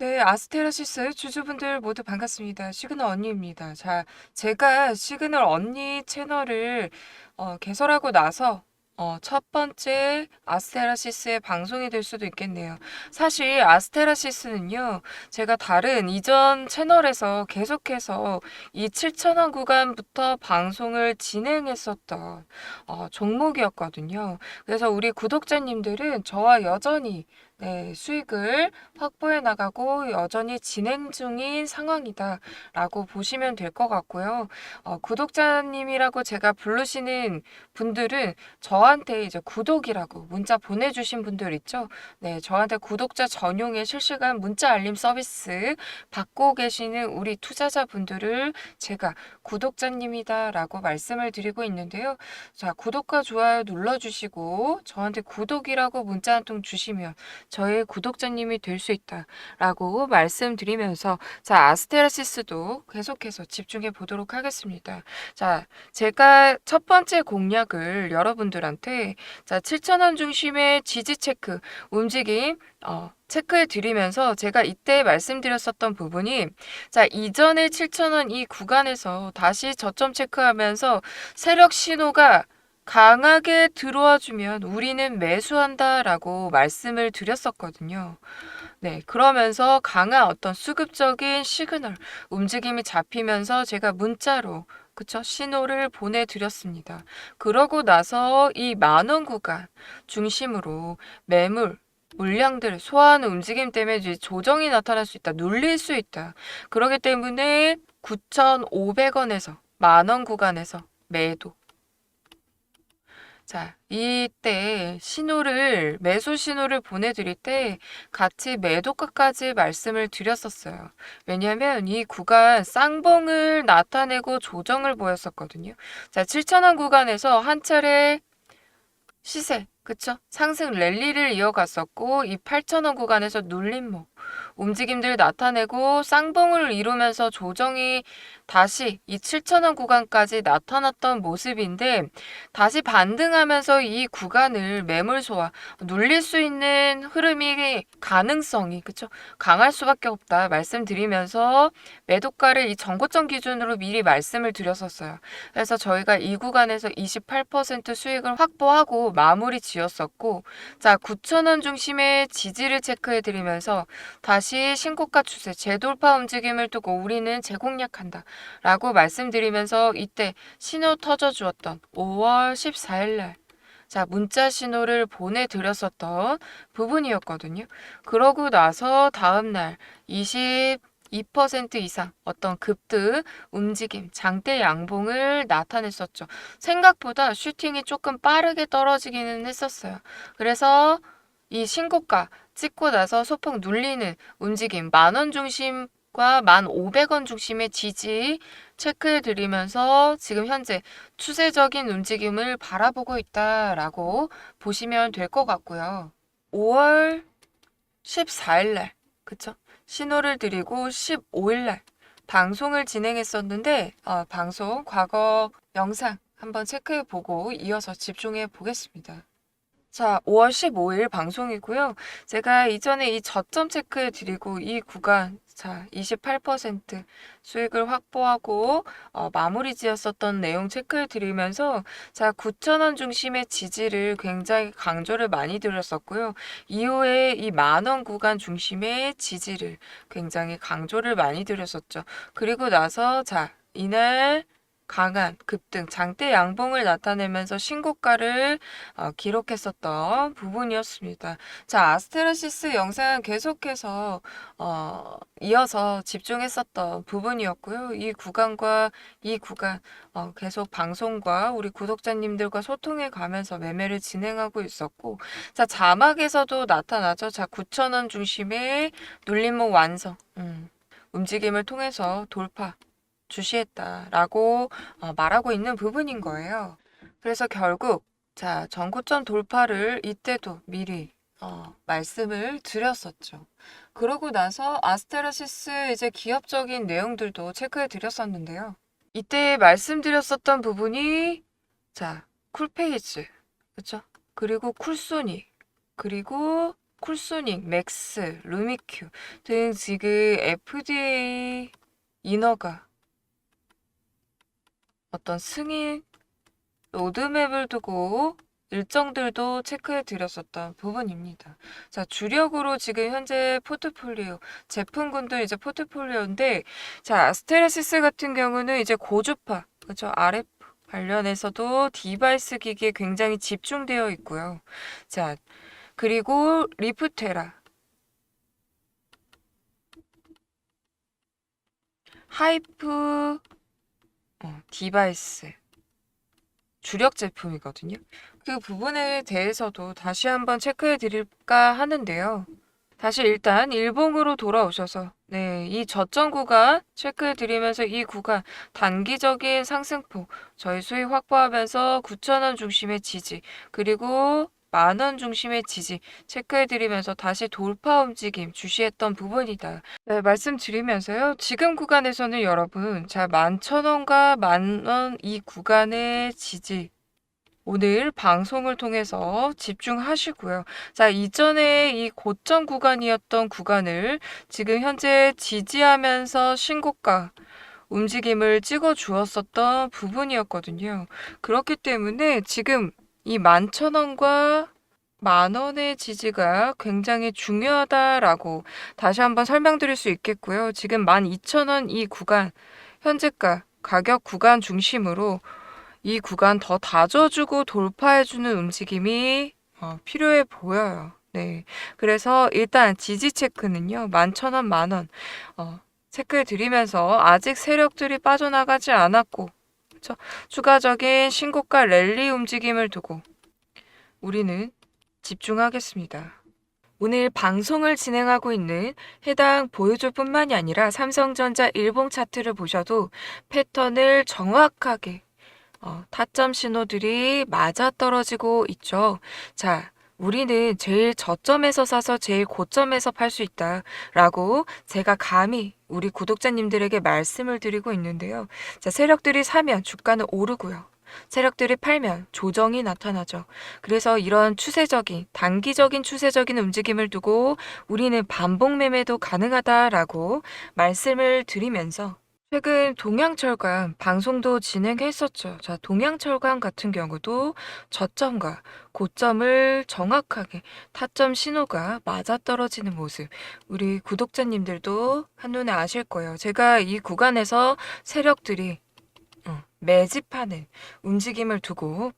네, 아스테라시스 주주분들 모두 반갑습니다. 시그널 언니입니다. 자, 제가 시그널 언니 채널을 어, 개설하고 나서 어, 첫 번째 아스테라시스의 방송이 될 수도 있겠네요. 사실 아스테라시스는요, 제가 다른 이전 채널에서 계속해서 이 7,000원 구간부터 방송을 진행했었던 어, 종목이었거든요. 그래서 우리 구독자님들은 저와 여전히 네, 수익을 확보해 나가고 여전히 진행 중인 상황이다라고 보시면 될 것 같고요. 어, 구독자님이라고 제가 부르시는 분들은 저한테 이제 구독이라고 문자 보내주신 분들 있죠? 네, 저한테 구독자 전용의 실시간 문자 알림 서비스 받고 계시는 우리 투자자분들을 제가 구독자님이다라고 말씀을 드리고 있는데요. 자, 구독과 좋아요 눌러주시고 저한테 구독이라고 문자 한 통 주시면 저의 구독자님이 될 수 있다라고 말씀드리면서 자 아스테라시스도 계속해서 집중해 보도록 하겠습니다. 자 제가 첫 번째 공략을 여러분들한테 자 7,000원 중심의 지지 체크 움직임 어, 체크해 드리면서 제가 이때 말씀드렸었던 부분이 자 이전에 7,000원 이 구간에서 다시 저점 체크하면서 세력 신호가 강하게 들어와 주면 우리는 매수한다 라고 말씀을 드렸었거든요. 네, 그러면서 강한 어떤 수급적인 시그널, 움직임이 잡히면서 제가 문자로 그쵸? 신호를 보내드렸습니다. 그러고 나서 이 만원 구간 중심으로 매물, 물량들 소화하는 움직임 때문에 조정이 나타날 수 있다. 눌릴 수 있다. 그렇기 때문에 9,500원에서 만원 구간에서 매도. 자, 이때 신호를, 매수 신호를 보내드릴 때 같이 매도가까지 말씀을 드렸었어요. 왜냐하면 이 구간 쌍봉을 나타내고 조정을 보였었거든요. 자, 7,000원 구간에서 한 차례 시세, 그쵸? 상승 랠리를 이어갔었고, 이 8,000원 구간에서 눌림목, 움직임들 나타내고 쌍봉을 이루면서 조정이 다시 이 7,000원 구간까지 나타났던 모습인데 다시 반등하면서 이 구간을 매물 소화 눌릴 수 있는 흐름이 가능성이 그쵸 강할 수밖에 없다 말씀드리면서 매도가를 이 정고점 기준으로 미리 말씀을 드렸었어요. 그래서 저희가 이 구간에서 28% 수익을 확보하고 마무리 지었었고 자 9,000원 중심의 지지를 체크해 드리면서 다시 신고가 추세 재돌파 움직임을 두고 우리는 재공략한다. 라고 말씀드리면서 이때 신호 터져 주었던 5월 14일 날 자, 문자 신호를 보내드렸었던 부분이었거든요. 그러고 나서 다음날 22% 이상 어떤 급등 움직임, 장대 양봉을 나타냈었죠. 생각보다 슈팅이 조금 빠르게 떨어지기는 했었어요. 그래서 이 신고가 찍고 나서 소폭 눌리는 움직임, 만원 중심 과 1,500원 중심의 지지 체크해 드리면서 지금 현재 추세적인 움직임을 바라보고 있다라고 보시면 될 것 같고요. 5월 14일 날, 그쵸? 신호를 드리고 15일 날 방송을 진행했었는데, 어, 방송 과거 영상 한번 체크해 보고 이어서 집중해 보겠습니다. 자, 5월 15일 방송이고요. 제가 이전에 이 저점 체크해 드리고 이 구간 자, 28% 수익을 확보하고 어, 마무리 지었었던 내용 체크해 드리면서 자, 9,000원 중심의 지지를 굉장히 강조를 많이 드렸었고요. 이후에 이 만원 구간 중심의 지지를 굉장히 강조를 많이 드렸었죠. 그리고 나서 자, 이날 강한 급등, 장대 양봉을 나타내면서 신고가를 어, 기록했었던 부분이었습니다. 자, 아스테라시스 영상 계속해서 어, 이어서 집중했었던 부분이었고요. 이 구간과 이 구간 어, 계속 방송과 우리 구독자님들과 소통해 가면서 매매를 진행하고 있었고, 자, 자막에서도 나타나죠. 자, 9,000원 중심의 눌림목 완성. 음. 움직임을 통해서 돌파. 주시했다라고 어, 말하고 있는 부분인 거예요. 그래서 결국 자 전고점 돌파를 이때도 미리 어, 말씀을 드렸었죠. 그러고 나서 아스테라시스 이제 기업적인 내용들도 체크해 드렸었는데요. 이때 말씀드렸었던 부분이 자 쿨페이즈 그쵸? 그리고 쿨소니 그리고 쿨소닉, 맥스, 루미큐 등 지금 FDA 인허가 어떤 승인 로드맵을 두고 일정들도 체크해 드렸었던 부분입니다. 자, 주력으로 지금 현재 포트폴리오 제품군들 이제 포트폴리오인데 자, 아스테라시스 같은 경우는 이제 고주파 그죠? RF 관련해서도 디바이스 기기에 굉장히 집중되어 있고요. 자, 그리고 리프테라 하이프 어, 디바이스 주력 제품이거든요. 그 부분에 대해서도 다시 한번 체크해 드릴까 하는데요. 다시 일단 일봉으로 돌아오셔서 네, 이 저점 구간 체크해 드리면서 이 구간 단기적인 상승폭 저희 수익 확보하면서 9,000원 중심의 지지 그리고 만원 중심의 지지 체크해 드리면서 다시 돌파 움직임 주시했던 부분이다. 네, 말씀드리면서요. 지금 구간에서는 여러분 자 11,000원과 만원 이 구간의 지지 오늘 방송을 통해서 집중하시고요. 자, 이전에 이 고점 구간이었던 구간을 지금 현재 지지하면서 신고가 움직임을 찍어 주었었던 부분이었거든요. 그렇기 때문에 지금 이 11,000원과 만 원의 지지가 굉장히 중요하다라고 다시 한번 설명드릴 수 있겠고요. 지금 12,000원 이 구간 현재가 가격 구간 중심으로 이 구간 더 다져주고 돌파해주는 움직임이 어, 필요해 보여요. 네. 그래서 일단 지지 체크는요, 만천 원, 만원, 어, 체크해 드리면서 아직 세력들이 빠져나가지 않았고, 그쵸? 추가적인 신고가 랠리 움직임을 두고 우리는 집중하겠습니다. 오늘 방송을 진행하고 있는 해당 보유주뿐만이 아니라 삼성전자 일봉 차트를 보셔도 패턴을 정확하게 어, 타점 신호들이 맞아 떨어지고 있죠. 자, 우리는 제일 저점에서 사서 제일 고점에서 팔 수 있다 라고 제가 감히 우리 구독자님들에게 말씀을 드리고 있는데요. 자, 세력들이 사면 주가는 오르고요. 세력들이 팔면 조정이 나타나죠. 그래서 이런 추세적인, 단기적인 추세적인 움직임을 두고 우리는 반복 매매도 가능하다라고 말씀을 드리면서 최근 동양철강 방송도 진행했었죠. 자, 동양철강 같은 경우도 저점과 고점을 정확하게 타점 신호가 맞아떨어지는 모습. 우리 구독자님들도 한눈에 아실 거예요. 제가 이 구간에서 세력들이 어, 매집하는 움직임을 두고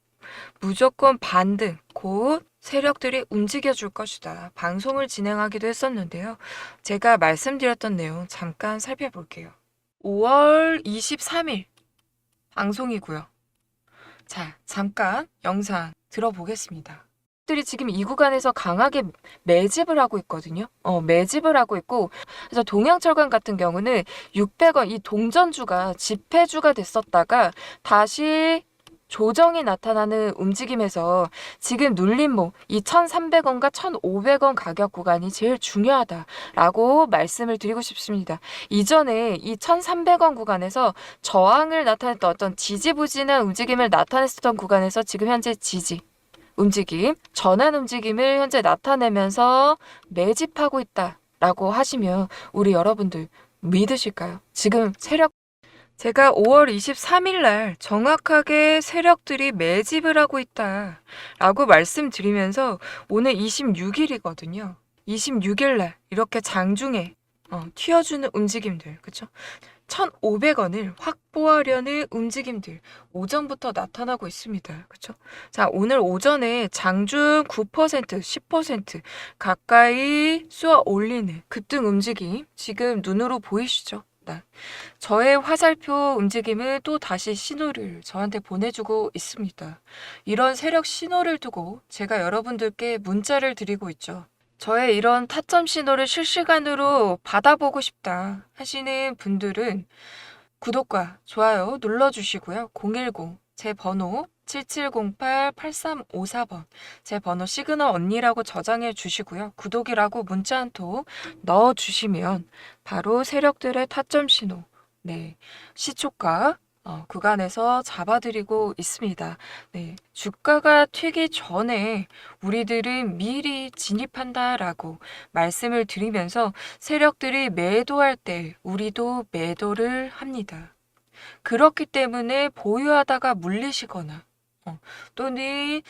무조건 반등, 곧 세력들이 움직여 줄 것이다. 방송을 진행하기도 했었는데요. 제가 말씀드렸던 내용 잠깐 살펴볼게요. 5월 23일 방송이고요. 자, 잠깐 영상 들어보겠습니다. 들이 지금 이 구간에서 강하게 매집을 하고 있거든요. 어, 매집을 하고 있고 그래서 동양철강 같은 경우는 600원 이 동전주가 집회주가 됐었다가 다시 조정이 나타나는 움직임에서 지금 눌림목 이 1,300원과 1,500원 가격 구간이 제일 중요하다라고 말씀을 드리고 싶습니다. 이전에 이 1,300원 구간에서 저항을 나타냈던 어떤 지지부진한 움직임을 나타냈었던 구간에서 지금 현재 지지 움직임, 전환 움직임을 현재 나타내면서 매집하고 있다 라고 하시면 우리 여러분들 믿으실까요? 지금 세력 제가 5월 23일 날 정확하게 세력들이 매집을 하고 있다 라고 말씀드리면서 오늘 26일이거든요. 26일 날 이렇게 장중에 어, 튀어주는 움직임들, 그쵸? 1,500원을 확보하려는 움직임들 오전부터 나타나고 있습니다. 그쵸? 자, 오늘 오전에 장중 9%, 10% 가까이 쏘아 올리는 급등 움직임 지금 눈으로 보이시죠? 있다. 저의 화살표 움직임을 또 다시 신호를 저한테 보내주고 있습니다. 이런 세력 신호를 두고 제가 여러분들께 문자를 드리고 있죠. 저의 이런 타점 신호를 실시간으로 받아보고 싶다 하시는 분들은 구독과 좋아요 눌러주시고요. 010 제 번호 7708-8354번 제 번호 시그널 언니라고 저장해 주시고요. 구독이라고 문자 한 통 넣어 주시면 바로 세력들의 타점 신호 네 시초가 어, 구간에서 잡아드리고 있습니다. 네, 주가가 튀기 전에 우리들은 미리 진입한다라고 말씀을 드리면서 세력들이 매도할 때 우리도 매도를 합니다. 그렇기 때문에 보유하다가 물리시거나 어, 또는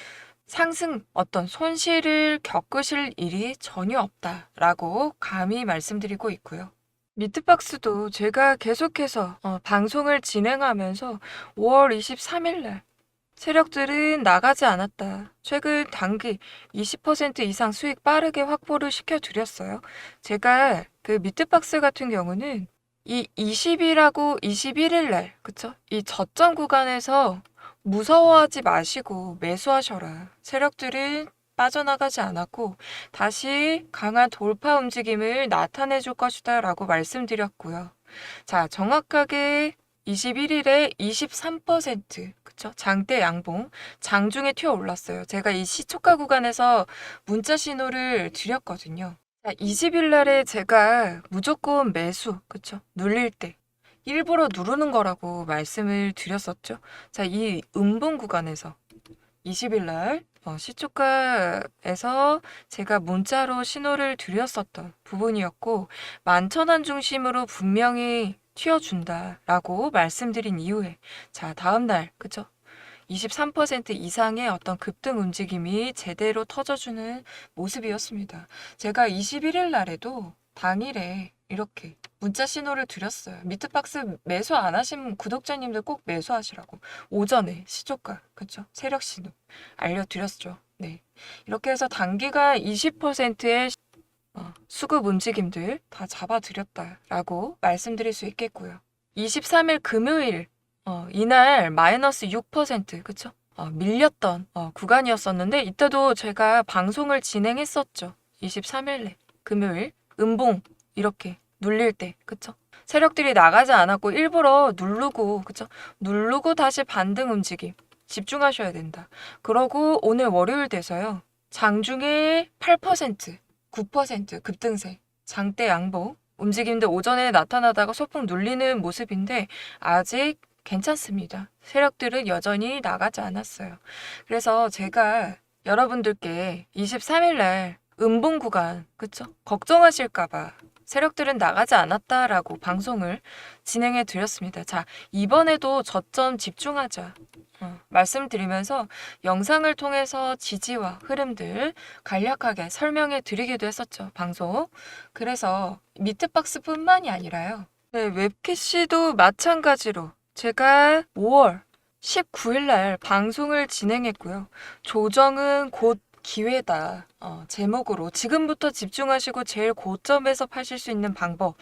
상승 어떤 손실을 겪으실 일이 전혀 없다라고 감히 말씀드리고 있고요. 미트박스도 제가 계속해서 어, 방송을 진행하면서 5월 23일 날 세력들은 나가지 않았다. 최근 단기 20% 이상 수익 빠르게 확보를 시켜드렸어요. 제가 그 미트박스 같은 경우는 이 20일하고 21일 날, 그쵸? 이 저점 구간에서 무서워하지 마시고 매수하셔라. 세력들은 빠져나가지 않았고 다시 강한 돌파 움직임을 나타내 줄 것이다 라고 말씀드렸고요. 자, 정확하게 21일에 23% 그쵸? 장대 양봉 장중에 튀어 올랐어요. 제가 이 시초가 구간에서 문자 신호를 드렸거든요. 자, 20일 날에 제가 무조건 매수 그쵸? 눌릴 때 일부러 누르는 거라고 말씀을 드렸었죠. 자, 이 음봉 구간에서 20일 날 어, 시초가에서 제가 문자로 신호를 드렸었던 부분이었고 만천원 중심으로 분명히 튀어준다라고 말씀드린 이후에 자 다음 날 그쵸? 23% 이상의 어떤 급등 움직임이 제대로 터져주는 모습이었습니다. 제가 21일 날에도 당일에 이렇게 문자 신호를 드렸어요. 미트박스 매수 안 하신 구독자님들 꼭 매수하시라고. 오전에 시초가, 그쵸? 세력 신호 알려드렸죠. 네. 이렇게 해서 단기가 20%의 어, 수급 움직임들 다 잡아드렸다라고 말씀드릴 수 있겠고요. 23일 금요일, 어, 이날 마이너스 6%, 그쵸? 어, 밀렸던 어, 구간이었었는데 이때도 제가 방송을 진행했었죠. 23일에 금요일 음봉 이렇게 눌릴 때 그쵸? 세력들이 나가지 않았고 일부러 누르고 그쵸? 누르고 다시 반등 움직임 집중하셔야 된다. 그러고 오늘 월요일 돼서요. 장중에 8% 9% 급등세 장대 양봉 움직임인데 오전에 나타나다가 소폭 눌리는 모습인데 아직 괜찮습니다. 세력들은 여전히 나가지 않았어요. 그래서 제가 여러분들께 23일 날 음봉 구간, 그쵸? 걱정하실까봐 세력들은 나가지 않았다라고 방송을 진행해 드렸습니다. 자, 이번에도 저점 집중하자. 어, 말씀드리면서 영상을 통해서 지지와 흐름들 간략하게 설명해 드리기도 했었죠. 방송. 그래서 미트박스뿐만이 아니라요. 네, 웹캐시도 마찬가지로 제가 5월 19일 날 방송을 진행했고요. 조정은 곧 기회다. 어, 제목으로 지금부터 집중하시고 제일 고점에서 파실 수 있는 방법.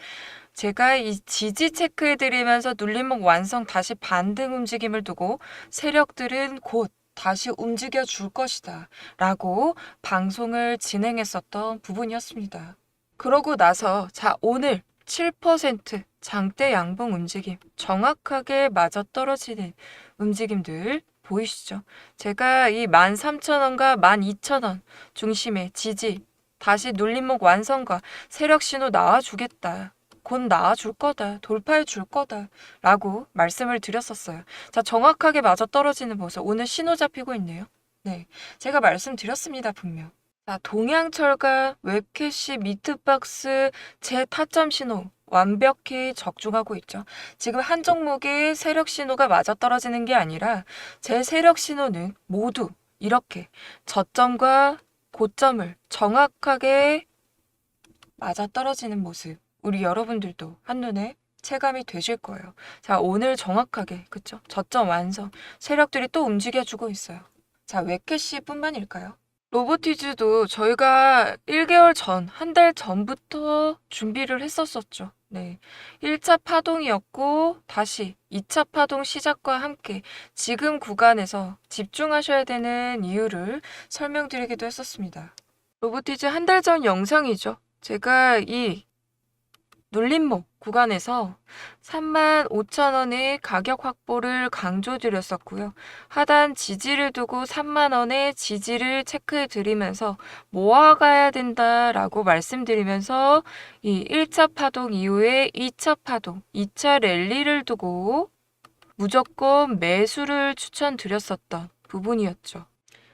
제가 이 지지 체크해 드리면서 눌림목 완성 다시 반등 움직임을 두고 세력들은 곧 다시 움직여 줄 것이다. 라고 방송을 진행했었던 부분이었습니다. 그러고 나서 자, 오늘 7% 장대 양봉 움직임 정확하게 맞아 떨어지는 움직임들 보이시죠? 제가 이 13,000원과 12,000원 중심의 지지, 다시 눌림목 완성과 세력 신호 나와주겠다. 곧 나와줄 거다. 돌파해 줄 거다. 라고 말씀을 드렸었어요. 자, 정확하게 맞아 떨어지는 모습. 오늘 신호 잡히고 있네요. 네. 제가 말씀드렸습니다, 분명. 자, 동양철과 웹캐시 미트박스 제 타점 신호 완벽히 적중하고 있죠. 지금 한 종목의 세력 신호가 맞아 떨어지는 게 아니라 제 세력 신호는 모두 이렇게 저점과 고점을 정확하게 맞아 떨어지는 모습. 우리 여러분들도 한눈에 체감이 되실 거예요. 자, 오늘 정확하게, 그쵸? 저점 완성. 세력들이 또 움직여주고 있어요. 자, 웹캐시뿐만일까요? 로보티즈도 저희가 1개월 전, 한 달 전부터 준비를 했었었죠. 네. 1차 파동이었고, 다시 2차 파동 시작과 함께 지금 구간에서 집중하셔야 되는 이유를 설명드리기도 했었습니다. 로보티즈 한 달 전 영상이죠. 제가 이 눌림목 구간에서 35,000원의 가격 확보를 강조드렸었고요. 하단 지지를 두고 3만원의 지지를 체크해 드리면서 모아가야 된다라고 말씀드리면서 이 1차 파동 이후에 2차 파동, 2차 랠리를 두고 무조건 매수를 추천드렸었던 부분이었죠.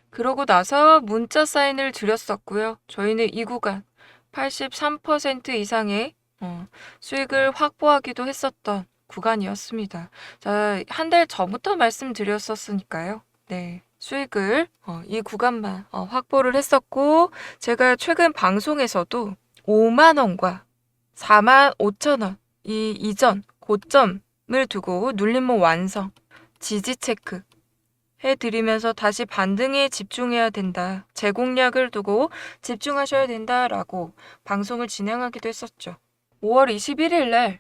그러고 나서 문자 사인을 드렸었고요. 저희는 이 구간 83% 이상의 어, 수익을 확보하기도 했었던 구간이었습니다. 자, 한 달 전부터 말씀드렸었으니까요. 네. 수익을 어, 이 구간만 어, 확보를 했었고 제가 최근 방송에서도 5만 원과 4만 5천 원 이 이전 고점을 두고 눌림목 완성 지지 체크 해드리면서 다시 반등에 집중해야 된다. 제 공략을 두고 집중하셔야 된다라고 방송을 진행하기도 했었죠. 5월 21일 날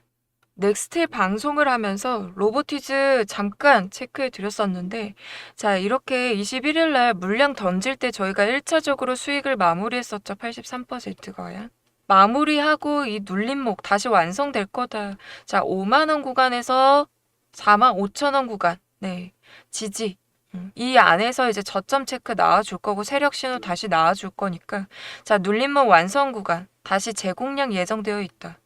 넥스틸 방송을 하면서 로보티즈 잠깐 체크해 드렸었는데 자 이렇게 21일 날 물량 던질 때 저희가 1차적으로 수익을 마무리했었죠 83%가요 마무리하고 이 눌림목 다시 완성될 거다. 자 5만 원 구간에서 4만 5천 원 구간. 네 지지. 음, 이 안에서 이제 저점 체크 나와줄 거고 세력 신호 다시 나와줄 거니까. 자 눌림목 완성 구간 다시 제공량 예정되어 있다. 어,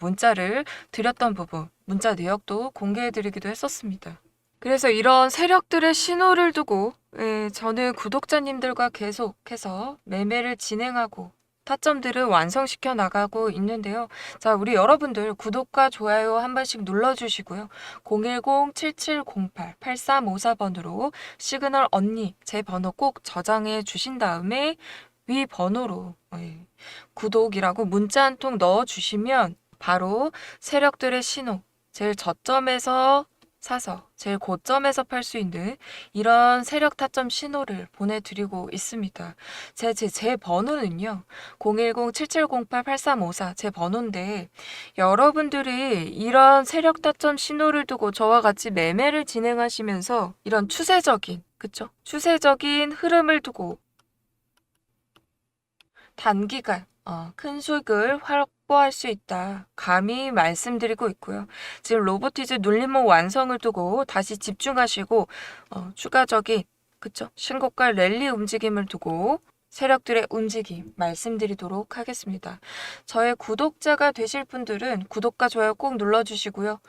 문자를 드렸던 부분, 문자 내역도 공개해드리기도 했었습니다. 그래서 이런 세력들의 신호를 두고 예, 저는 구독자님들과 계속해서 매매를 진행하고 타점들을 완성시켜 나가고 있는데요. 자, 우리 여러분들 구독과 좋아요 한 번씩 눌러주시고요. 010-7708-8354번으로 시그널 언니 제 번호 꼭 저장해 주신 다음에 위 번호로 예, 구독이라고 문자 한 통 넣어주시면 바로 세력들의 신호, 제일 저점에서 사서 제일 고점에서 팔 수 있는 이런 세력 타점 신호를 보내드리고 있습니다. 제, 제, 제 번호는요. 010-7708-8354 제 번호인데 여러분들이 이런 세력 타점 신호를 두고 저와 같이 매매를 진행하시면서 이런 추세적인 그쵸? 추세적인 흐름을 두고 단기간 어, 큰 수익을 확보할 수 있다. 감히 말씀드리고 있고요. 지금 로보티즈 눌림목 완성을 두고 다시 집중하시고 어, 추가적인 그쵸? 신고가 랠리 움직임을 두고 세력들의 움직임 말씀드리도록 하겠습니다. 저의 구독자가 되실 분들은 구독과 좋아요 꼭 눌러주시고요.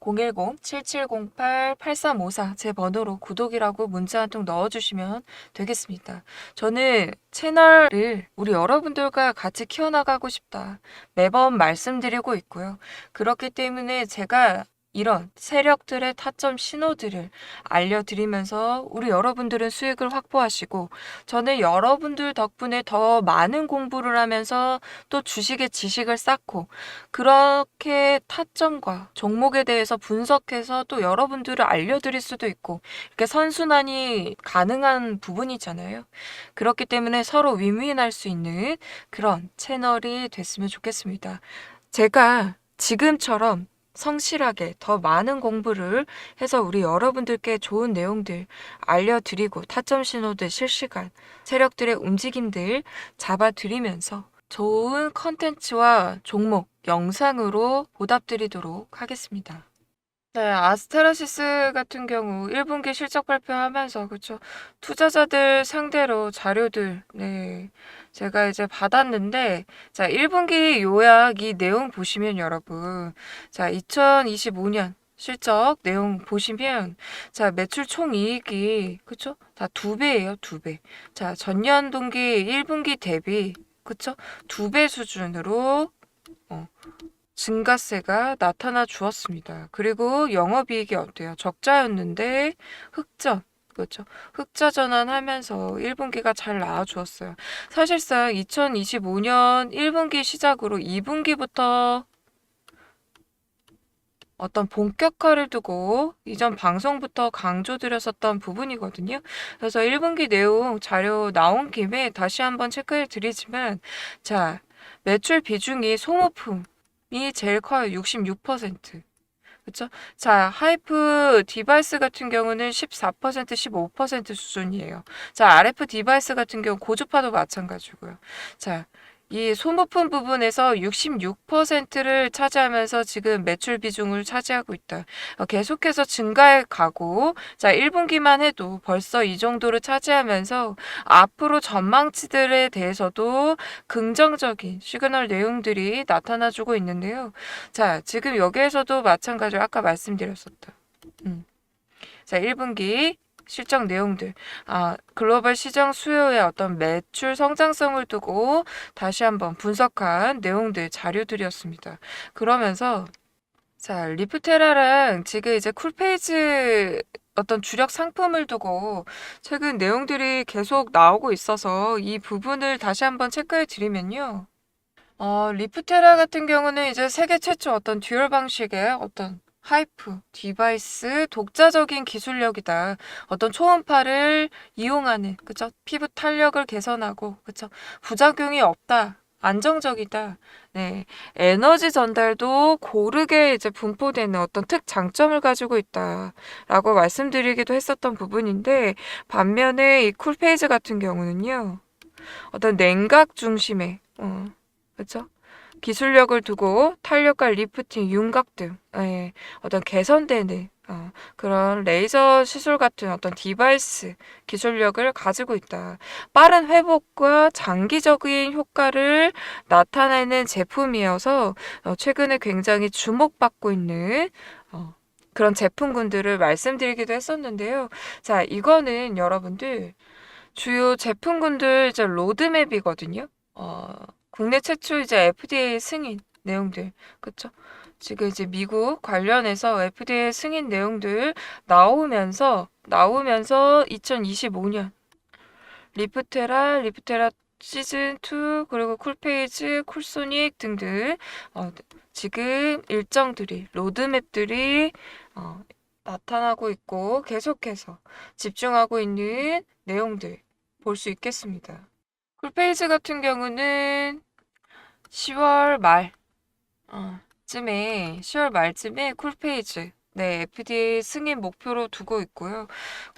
010-7708-8354 제 번호로 구독이라고 문자 한 통 넣어주시면 되겠습니다. 저는 채널을 우리 여러분들과 같이 키워나가고 싶다. 매번 말씀드리고 있고요. 그렇기 때문에 제가 이런 세력들의 타점 신호들을 알려드리면서 우리 여러분들은 수익을 확보하시고 저는 여러분들 덕분에 더 많은 공부를 하면서 또 주식의 지식을 쌓고 그렇게 타점과 종목에 대해서 분석해서 또 여러분들을 알려드릴 수도 있고 이렇게 선순환이 가능한 부분이잖아요. 그렇기 때문에 서로 윈윈할 수 있는 그런 채널이 됐으면 좋겠습니다. 제가 지금처럼 성실하게 더 많은 공부를 해서 우리 여러분들께 좋은 내용들 알려드리고 타점 신호들 실시간 세력들의 움직임들 잡아드리면서 좋은 컨텐츠와 종목 영상으로 보답드리도록 하겠습니다. 네, 아스테라시스 같은 경우 1분기 실적 발표하면서 그쵸 투자자들 상대로 자료들 네 제가 이제 받았는데 자 1분기 요약 이 내용 보시면 여러분 자 2025년 실적 내용 보시면 자 매출 총이익이 그쵸 다 두 배예요 두 배. 자 전년 동기 1분기 대비 그쵸 두 배 수준으로 어, 증가세가 나타나 주었습니다. 그리고 영업이익이 어때요? 적자였는데 흑전. 그렇죠. 흑자 전환하면서 1분기가 잘 나와 주었어요. 사실상 2025년 1분기 시작으로 2분기부터 어떤 본격화를 두고 이전 방송부터 강조드렸었던 부분이거든요. 그래서 1분기 내용 자료 나온 김에 다시 한번 체크해 드리지만 자, 매출 비중이 소모품 이 제일 커요. 66%. 그쵸? 자, 하이프 디바이스 같은 경우는 14%, 15% 수준이에요. 자, RF 디바이스 같은 경우 고주파도 마찬가지고요. 자, 이 소모품 부분에서 66%를 차지하면서 지금 매출 비중을 차지하고 있다. 어, 계속해서 증가해 가고, 자, 1분기만 해도 벌써 이 정도를 차지하면서 앞으로 전망치들에 대해서도 긍정적인 시그널 내용들이 나타나주고 있는데요. 자, 지금 여기에서도 마찬가지로 아까 말씀드렸었다. 음. 자, 1분기 실적 내용들, 아, 글로벌 시장 수요의 어떤 매출 성장성을 두고 다시 한번 분석한 내용들 자료들이었습니다. 그러면서 자, 리프테라랑 지금 이제 쿨페이지 어떤 주력 상품을 두고 최근 내용들이 계속 나오고 있어서 이 부분을 다시 한번 체크해 드리면요. 어, 리프테라 같은 경우는 이제 세계 최초 어떤 듀얼 방식의 어떤 하이프, 디바이스, 독자적인 기술력이다. 어떤 초음파를 이용하는, 그쵸? 피부 탄력을 개선하고, 그쵸? 부작용이 없다. 안정적이다. 네. 에너지 전달도 고르게 이제 분포되는 어떤 특장점을 가지고 있다. 라고 말씀드리기도 했었던 부분인데, 반면에 이 쿨페이지 같은 경우는요, 어떤 냉각 중심의, 어, 그쵸? 기술력을 두고 탄력과 리프팅, 윤곽 등 예, 어떤 개선되는 어, 그런 레이저 시술 같은 어떤 디바이스 기술력을 가지고 있다. 빠른 회복과 장기적인 효과를 나타내는 제품이어서 어, 최근에 굉장히 주목받고 있는 어, 그런 제품군들을 말씀드리기도 했었는데요. 자, 이거는 여러분들 주요 제품군들 이제 로드맵이거든요. 어, 국내 최초 이제 FDA 승인 내용들, 그쵸? 지금 이제 미국 관련해서 FDA 승인 내용들 나오면서, 나오면서 2025년 리프테라, 리프테라 시즌 2, 그리고 쿨페이지, 쿨소닉 등등, 어, 지금 일정들이, 로드맵들이, 어, 나타나고 있고, 계속해서 집중하고 있는 내용들 볼 수 있겠습니다. 쿨페이지 같은 경우는 10월 말, 어, 쯤에, 10월 말쯤에 쿨페이지, 네, FDA 승인 목표로 두고 있고요.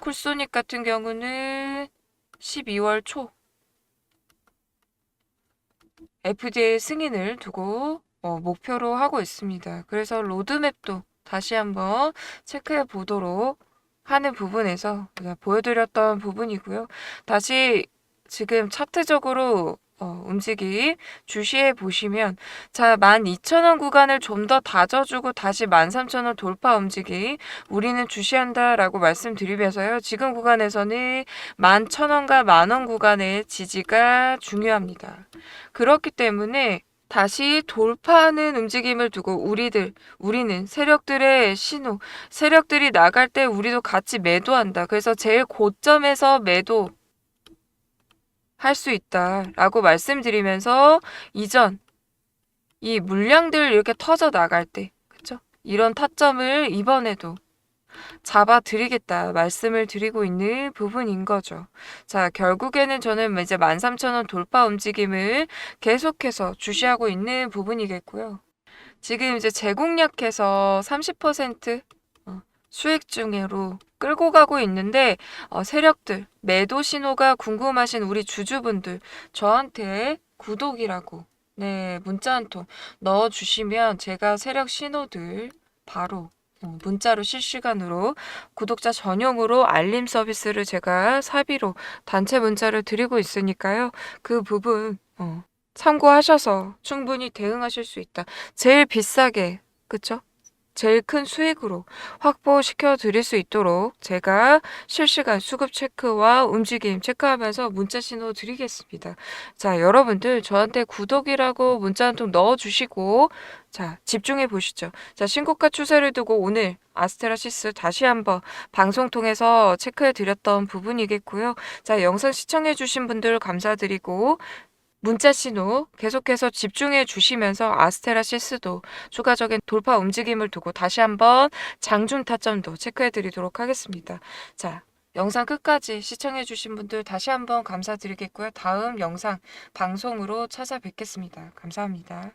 쿨소닉 같은 경우는 12월 초, FDA 승인을 두고 어, 목표로 하고 있습니다. 그래서 로드맵도 다시 한번 체크해 보도록 하는 부분에서 제가 보여드렸던 부분이고요. 다시 지금 차트적으로 어, 움직임 주시해 보시면 자 12,000원 구간을 좀 더 다져주고 다시 13,000원 돌파 움직임 우리는 주시한다라고 말씀드리면서요. 지금 구간에서는 11,000원과 만원 구간의 지지가 중요합니다. 그렇기 때문에 다시 돌파하는 움직임을 두고 우리들, 우리는 세력들의 신호, 세력들이 나갈 때 우리도 같이 매도한다. 그래서 제일 고점에서 매도 할 수 있다 라고 말씀드리면서 이전 이 물량들 이렇게 터져 나갈 때, 그쵸? 이런 타점을 이번에도 잡아 드리겠다 말씀을 드리고 있는 부분인 거죠. 자, 결국에는 저는 이제 13,000원 돌파 움직임을 계속해서 주시하고 있는 부분이겠고요. 지금 이제 제공약해서 30% 어, 수익 중으로 끌고 가고 있는데 어, 세력들 매도 신호가 궁금하신 우리 주주분들 저한테 구독이라고 네 문자 한 통 넣어 주시면 제가 세력 신호들 바로 어, 문자로 실시간으로 구독자 전용으로 알림 서비스를 제가 사비로 단체 문자를 드리고 있으니까요. 그 부분 어, 참고하셔서 충분히 대응하실 수 있다. 제일 비싸게 그쵸? 제일 큰 수익으로 확보시켜 드릴 수 있도록 제가 실시간 수급 체크와 움직임 체크하면서 문자 신호 드리겠습니다. 자, 여러분들 저한테 구독이라고 문자 한 통 넣어 주시고 자, 집중해 보시죠. 자, 신고가 추세를 두고 오늘 아스테라시스 다시 한번 방송 통해서 체크해 드렸던 부분이겠고요. 자, 영상 시청해 주신 분들 감사드리고 문자 신호 계속해서 집중해 주시면서 아스테라시스도 추가적인 돌파 움직임을 두고 다시 한번 장중 타점도 체크해 드리도록 하겠습니다. 자, 영상 끝까지 시청해 주신 분들 다시 한번 감사드리겠고요. 다음 영상 방송으로 찾아뵙겠습니다. 감사합니다.